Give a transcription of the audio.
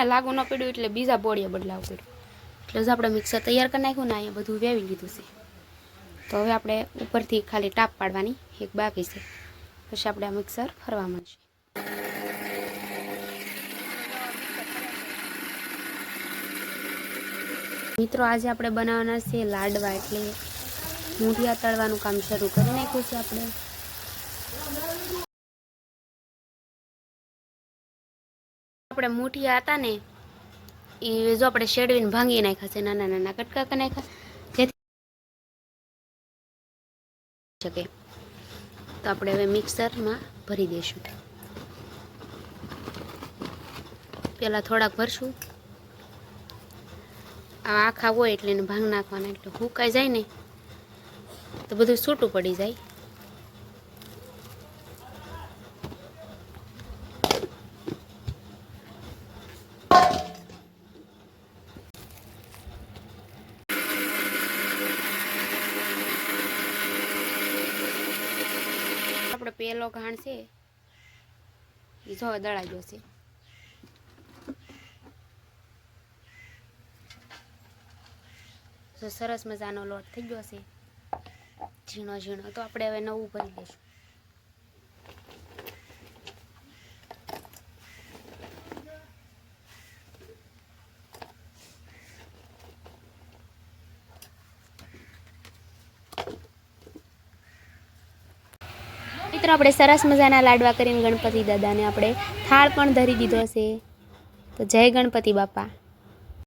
ને લાગુ ન પડ્યું એટલે બીજા બોળીએ બદલાવ પડ્યું એટલે આપણે મિક્સર તૈયાર કરી નાખ્યું ને અહીંયા બધું વેવી લીધું છે. તો હવે આપણે ઉપરથી ખાલી ટાપ પાડવાની, એક બાકી છે. પછી આપણે આ મિક્સર ફરવા મળશે મિત્રો, આજે આપણે બનાવવાના છે લાડવા એટલે મૂઠિયા તળવાનું કામ શરૂ કરી નાખ્યું છે આપણે. આપણે મૂઠિયા હતા ને એ જો આપણે શેડવીને ભાંગી નાખ્યા છે, નાના નાના કટકા કરી નાખ્યા, જેથી શકે. તો આપણે હવે મિક્સરમાં ભરી દઈશું. પહેલાં થોડાક ભરશું. આ આખા હોય એટલે એને ભાંગ નાખવાના, એટલે હુકાઈ જાય ને, તો બધું છૂટું પડી જાય. પેલો ઘાણ છે, એ જો દળાઈ ગયો છે. જો સરસ મજાનો લોટ થઈ ગયો છે, ઝીણો ઝીણો, તો આપણે હવે નવું ભરી દઈશું મિત્રો આપણે સરસ મજાના લાડવા કરીને ગણપતિ દાદાને આપણે થાળ પણ ધરી દીધો છે તો જય ગણપતિ બાપા.